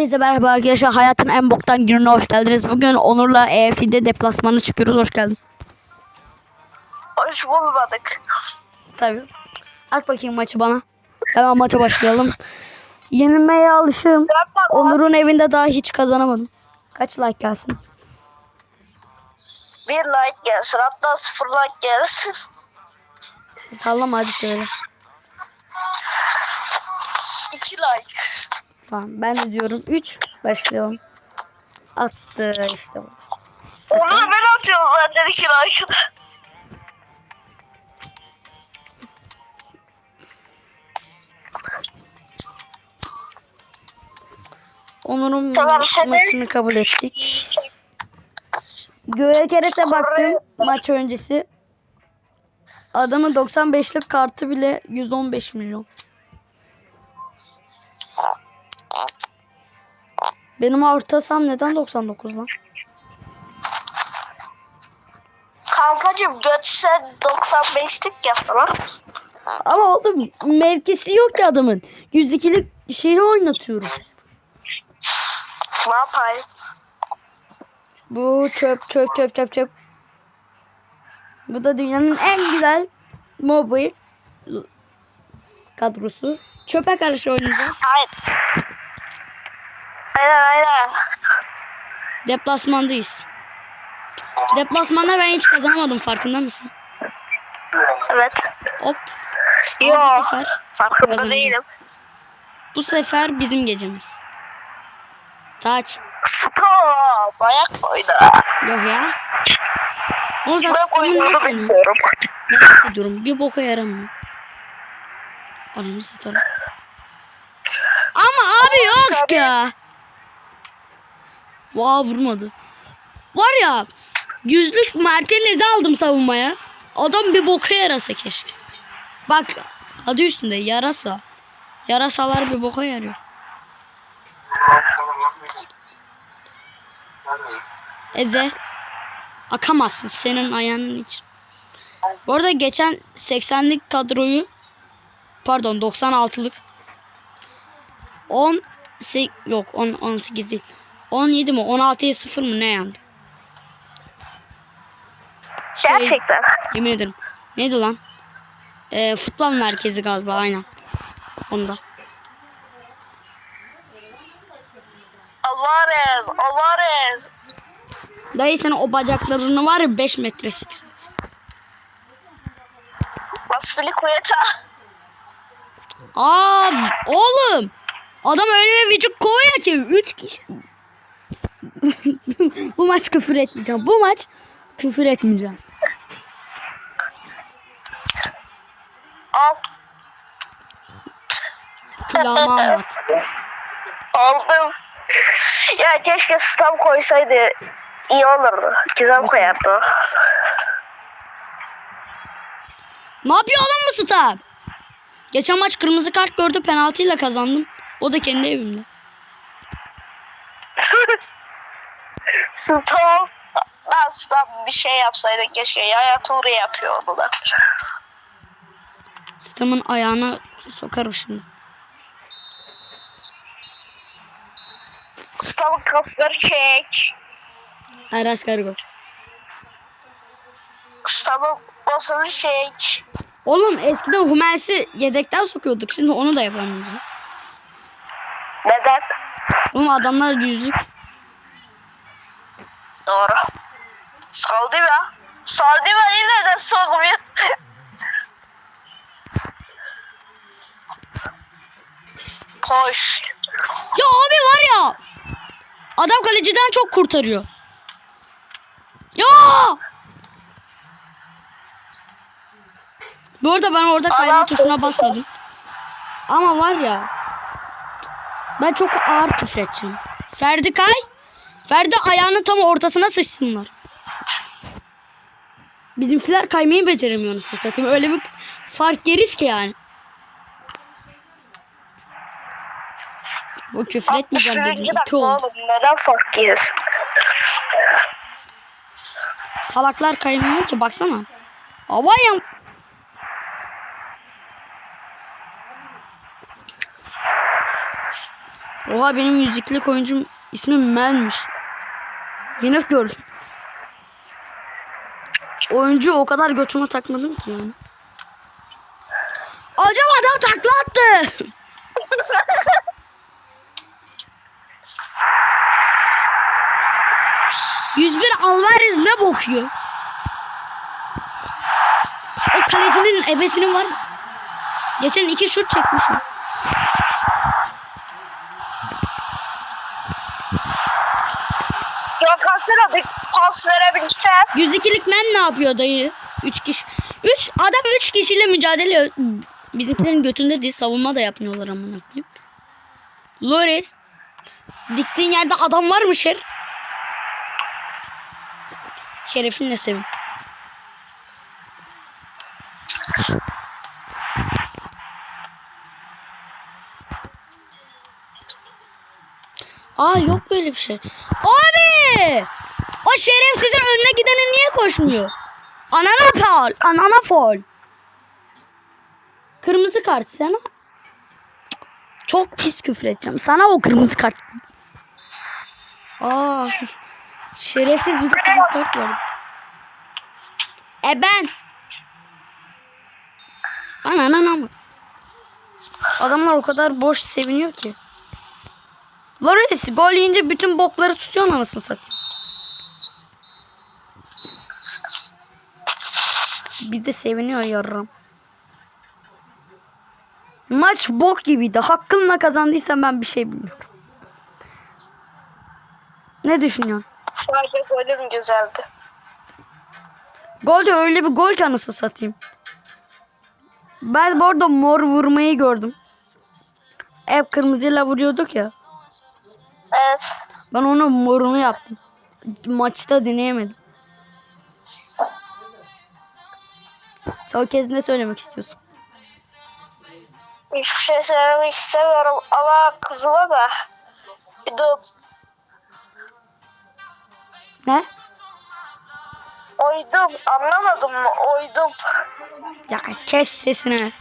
Hepinize merhaba arkadaşlar. Hayatın en boktan gününe hoş geldiniz. Bugün Onur'la EFC'de deplasmana çıkıyoruz. Hoş geldin. Hoş bulmadık. Tabii. At bakayım maçı bana. Hemen maça başlayalım. Yenilmeye alışığım. Onur'un evinde daha hiç kazanamadım. Kaç like gelsin? Bir like gelsin. Hatta sıfır like gelsin. Sallama hadi söyle. Tamam ben de diyorum 3 başlayalım. Attı işte bu. Onu ben atıyorum benden iki like'ı da. Onur'un Tamam, maçını kabul ettik. Göğekeres'e baktım maç öncesi. Adamın 95'lik kartı bile 115 milyon. Benim orta saham neden 99 lan? Kankacım göt sen 95'lik yap lan. Ama oğlum mevkisi yok ki adamın. 102'lik şeyi oynatıyorum. Ne yapayım? Bu çöp çöp çöp çöp çöp. Bu da dünyanın en güzel mobile kadrosu. Çöpe karşı oynayacağız. Hayır. Aynen aynen. Deplasmandayız. Deplasmanda ben hiç kazanamadım farkında mısın? Evet. Hop. Ama bu sefer Farkında Kazanacağım. değilim. bu sefer bizim gecemiz. Taç. Stop. Ayak koydu. Yok ya. O zaman Ben sistemi koyduğunu bilmiyorum. Merak ediyorum. Bir boka yaramıyor. Ananı satarım. Ama abi yok ya. Vaa vurmadı. Var ya yüzlük Martinez'i aldım savunmaya. Adam bir boka yarasa keşke. Bak adı üstünde yarasa. Yarasalar bir boka yarıyor. Eze. Akamazsın senin ayağının için. Bu arada geçen 80'lik kadroyu pardon 96'lık 10 se- yok 10 18 değil. 17 mi 16'ya 0 mı ne yani? Şey, Gerçekten. Yemin ederim. Neydi lan? Ee, futbol merkezi galiba aynen. Onda. Alvarez. Alvarez. Dayı senin o bacaklarını var ya 5 metre siksin. Aspilicueta. Aa oğlum. Adam öyle bir vücut koyuyor ki 3 kişi. Bu maç küfür etmeyeceğim. Bu maç küfür etmeyeceğim. Al. Kulağıma anlat. Aldım. Ya keşke stam koysaydı iyi olurdu. Güzel koyardı. Ne yapıyor oğlum bu star? Geçen maç kırmızı kart gördü penaltıyla kazandım. O da kendi evimde. Stam. Lan stam bir şey yapsaydı keşke. Yaya turu yapıyor da. Stamın ayağına sokarım şimdi. Stamın kasları çek. Aras Kargo. Stamın basını çek. Oğlum eskiden Hummels'i yedekten sokuyorduk. Şimdi onu da yapamayacağız. Neden? Oğlum adamlar yüzlük. Doğru. Saldı ya yine de sokmuyor. Koş. Ya abi var ya. Adam kaleciden çok kurtarıyor. Ya! Bu arada ben orada kayma tuşuna basmadım. Ama var ya. Ben çok ağır küfür edeceğim. Ferdi kay. Ferdi ayağının tam ortasına sıçsınlar. Bizimkiler kaymayı beceremiyor satayım. Öyle bir fark yeriz ki yani. Bu küfür etmeyeceğim dedim. 61. İki oldu. oğlum neden fark yiyorsun? Salaklar kaymıyor ki baksana. Hava ya. Oha benim yüzüklük oyuncum ismi Mel'miş. Yine gördüm. Oyuncu o kadar götüme takmadım ki yani. Hocam adam takla attı. ...101 Alvarez ne bokuyor? O kalecinin ebesinin var. Geçen iki şut çekmişim. Aslında bir pas verebilsem. 102'lik men ne yapıyor dayı? 3 kişi. 3 adam 3 kişiyle mücadele bizimkilerin götünde değil savunma da yapmıyorlar amına koyayım. Lores diktiğin yerde adam var mı şer? Şerefinle sevin. Aa yok böyle bir şey. Abi! O şerefsizin önüne gideni niye koşmuyor? Anana faul. Anana faul. Kırmızı kart sana. Çok pis küfür edeceğim. Sana o kırmızı kart. Aa. Şerefsiz bize kırmızı kart verdi. E ben. Ananana mı? Adamlar o kadar boş seviniyor ki. Loris gol yiyince bütün bokları tutuyor anasını satayım. Bir de seviniyor yarram. Maç bok gibiydi. Hakkınla kazandıysan ben bir şey bilmiyorum. Ne düşünüyorsun? Sadece golüm güzeldi. Gol de öyle bir gol ki anasını satayım. Ben bu arada mor vurmayı gördüm. Hep kırmızıyla vuruyorduk ya. Evet. Ben onun morunu yaptım. Maçta deneyemedim. Son kez ne söylemek istiyorsun? Hiçbir şey söylemek istemiyorum ama kızıma da bir de Ne? oydum anlamadın mı oydum. Ya kes sesini.